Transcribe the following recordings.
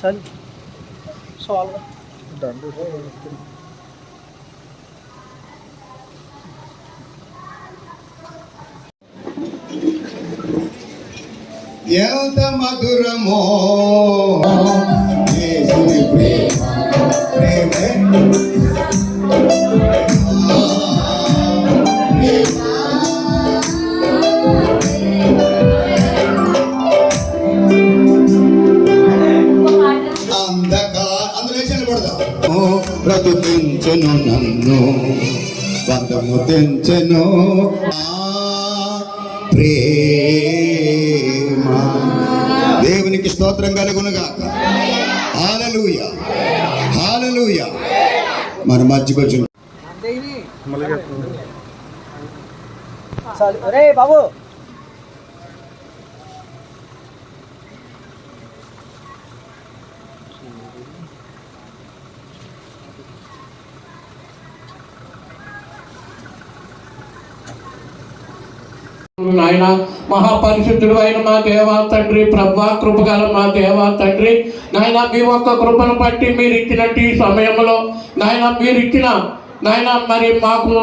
चल सवाल डंडे से ఎంత మధురమో ప్రేమ ప్రేమ బ్రతుకించను నన్ను బంధము తెంచను. ప్రేమ. దేవునికి స్తోత్రం కలుగునుగా హాలలుయ. హాలలుయ. మన మధ్యకు వచ్చిన చాలు. అరే బాబు. నాయన మహాపరిశుద్ధుడు అయిన మా దేవా తండ్రి ప్రభా కృపగల మా దేవా తండ్రి. నాయన మీ ఒక్క కృపను బట్టి మీరు ఇచ్చినట్టు ఈ సమయంలో నాయన మీరు ఇచ్చిన నాయన మరి మాకు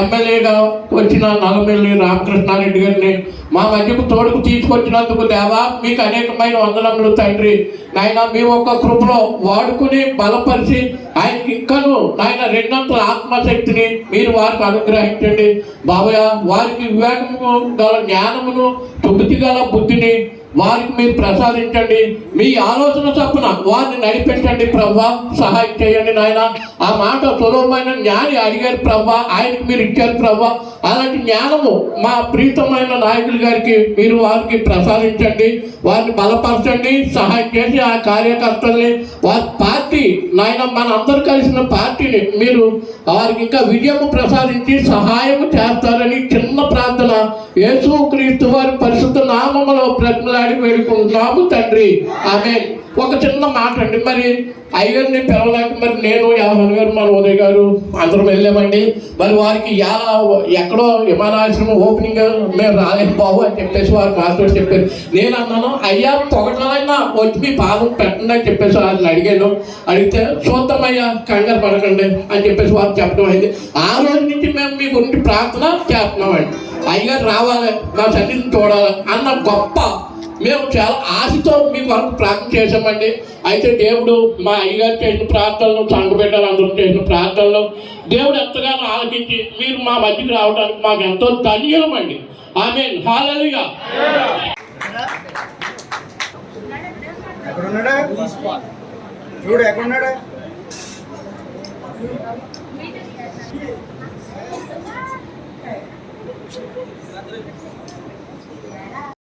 ఎమ్మెల్యేగా వచ్చిన నల్లమెల్లి రామకృష్ణారెడ్డి గారిని మా మధ్యకు తోడుకు తీసుకొచ్చినందుకు దేవా మీకు అనేకమైన వందనములు తండ్రి. నాయన మీ ఒక్క కృపలో వాడుకుని బలపరిచి ఆయనకి ఇంకను నాయన రెండంతల ఆత్మశక్తిని మీరు వారికి అనుగ్రహించండి. బాబయ్య వారికి వివేకము గల జ్ఞానమును తుబితి గల బుద్ధిని వారికి మీరు ప్రసాదించండి. మీ ఆలోచన చప్పున వారిని నడిపించండి ప్రవ్వా. సహాయం చేయండి నాయన. ఆ మాట సులభమైన జ్ఞాని అడిగారు ప్రవ్వా. ఆయనకి మీరు ఇచ్చారు ప్రవ్వా. అలాంటి జ్ఞానము మా ప్రీతమైన నాయకులు గారికి మీరు వారికి ప్రసాదించండి. వారిని బలపరచండి. సహాయం చేసి ఆ కార్యకర్తల్ని వారి పార్టీ నాయన మన అందరు కలిసిన పార్టీని మీరు వారికి ఇంకా విజయము ప్రసాదించి సహాయం చేస్తారని చిన్న ప్రార్థన యేసు క్రీస్తు వారి పరిశుద్ధ నామములో బ్రతిమలాడి వేడుకుంటున్నాము తండ్రి. ఆమె ఒక చిన్న మాట అండి మరి అయ్యర్ని పిలవలేక మరి నేను యాభై గారు మన ఉదయ్ గారు అందరం వెళ్ళామండి. మరి వారికి ఎలా ఎక్కడో విమానాశ్రమం ఓపెనింగ్ మేము రాలేదు బాబు అని చెప్పేసి వారు మాతో చెప్పారు. నేను అన్నాను అయ్యా పొగటాలైనా వచ్చి మీ పాదం పెట్టండి అని చెప్పేసి వారిని అడిగాను. అడిగితే చూద్దామయ్యా కంగారు పడకండి అని చెప్పేసి వారు చెప్పడం అయింది. ఆ రోజు నుంచి మేము మీ గురించి ప్రార్థన చేస్తున్నామండి. అయ్యగారు రావాలి నా సన్నిధిని చూడాలి అన్న గొప్ప. మేము చాలా ఆశతో మీ కొరకు ప్రార్థన చేశామండి. అయితే దేవుడు మా అయ్యగారు చేసిన ప్రార్థనలు సంఘబిడ్డలు అందరూ చేసిన ప్రార్థనలు దేవుడు ఎంతగానో ఆలకించి మీరు మా మధ్యకి రావడానికి మాకు ఎంతో ధన్యమండి ఆమె హాలలుగా ఎక్కడున్నాడా? చూడు ఎక్కడున్నాడా?